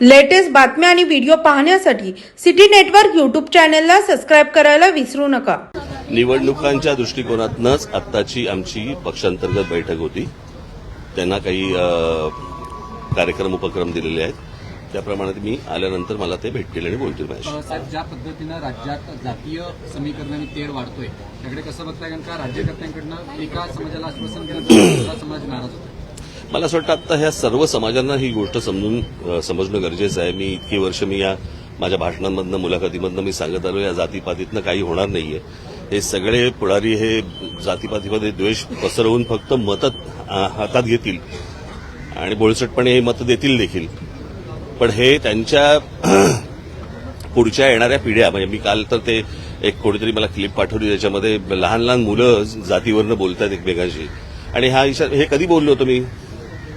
Latest बातम्या आणि video पाहण्यासाठी सिटी नेटवर्क यूट्यूब चॅनलला सबस्क्राईब करायला विसरू नका. निवडणुकांच्या दृष्टिकोनातनंच आत्ताची आमची पक्षांतर्गत बैठक होती. त्यांना काही कार्यक्रम उपक्रम दिलेले आहेत. त्याप्रमाणे मी आल्यानंतर मला ते भेटतील आणि बोलतील माझ्याशी. ज्या पद्धतीनं राज्यात जातीय समीकरणाने तेढ वाढतोय त्याकडे कसं बघताय? कारण का राज्यकर्त्यांकडनं एका समाजाला आश्वासन दुसरा समाज नाराज होतो मला असं वाटतं आता ह्या सर्व समाजांना ही गोष्ट समजून समजणं गरजेचं आहे. मी इतकी वर्ष मी या माझ्या भाषणांमधनं मुलाखतीमधनं मी सांगत आलो या जातीपातीतनं काही होणार नाहीये. हे सगळे पुढारी हे जातीपातीमध्ये द्वेष पसरवून फक्त मतं हातात घेतील. आणि बोळसटपणे हे मतं देतील देखील. पण हे त्यांच्या पुढच्या येणाऱ्या पिढ्या म्हणजे मी काल तर ते एक कोणीतरी मला क्लिप पाठवली त्याच्यामध्ये लहान लहान मुलं जातीवरनं बोलतात एकमेकांशी. आणि हा इशा हे कधी बोललो होतो मी?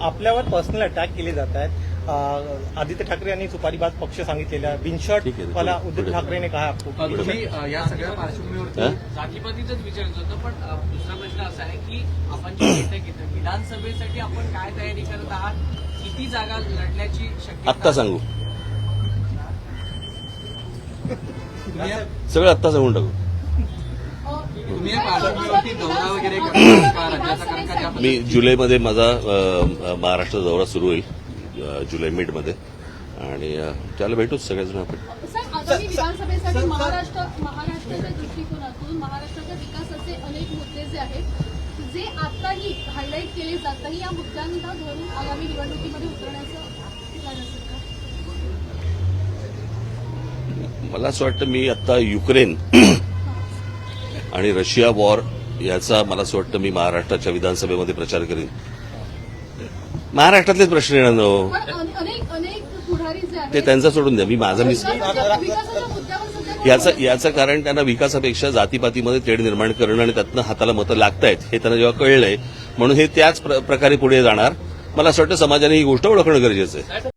आपल्यावर पर्सनल अटॅक केले जात आहेत. आदित्य ठाकरे यांनी सुपारीबाज पक्ष सांगितलेला वाला पुढे- उद्धव. ठाकरेने अ, या सगळ्या पार्श्वभूमीवरती हा? जातीपातीचंच विचारायचं होतं पण दुसरा प्रश्न असा आहे की आपण जी बैठक घेतो विधानसभेसाठी आपण काय तयारी करत आहात? किती जागा लढण्याची शक्यता आत्ता सांगू. सगळं आत्ता सांगून टाकू. मी जुलैमध्ये माझा महाराष्ट्र दौरा सुरू होईल जुलै मिडमध्ये. आणि त्याला भेटूच सगळेजण आपण. सर आगामी विधानसभेसाठी महाराष्ट्र महाराष्ट्राच्या दृष्टिकोनातून महाराष्ट्राच्या विकासाचे अनेक मुद्दे जे आहेत जे आताही हायलाईट केले जात नाही या मुद्द्यांना धरून आगामी निवडणुकीमध्ये उतरण्याचं plan असेल का? मला असं वाटतं मी आता युक्रेन आणि रशिया वॉर याचा मला असं वाटतं मी महाराष्ट्राच्या विधानसभेमध्ये प्रचार करीन. महाराष्ट्रातलेच प्रश्न येणार हो? जे आहेत ते त्यांचा सोडून द्या. मी माझा मी याचं याचं कारण त्यांना विकासापेक्षा जातीपातीमध्ये तेढ निर्माण करणं आणि त्यातनं हाताला मतं लागतायत हे त्यांना जेव्हा कळलंय म्हणून हे त्याच प्र- प्रकारे पुढे जाणार. मला असं वाटतं समाजाने ही गोष्ट ओळखणं गरजेचं आहे.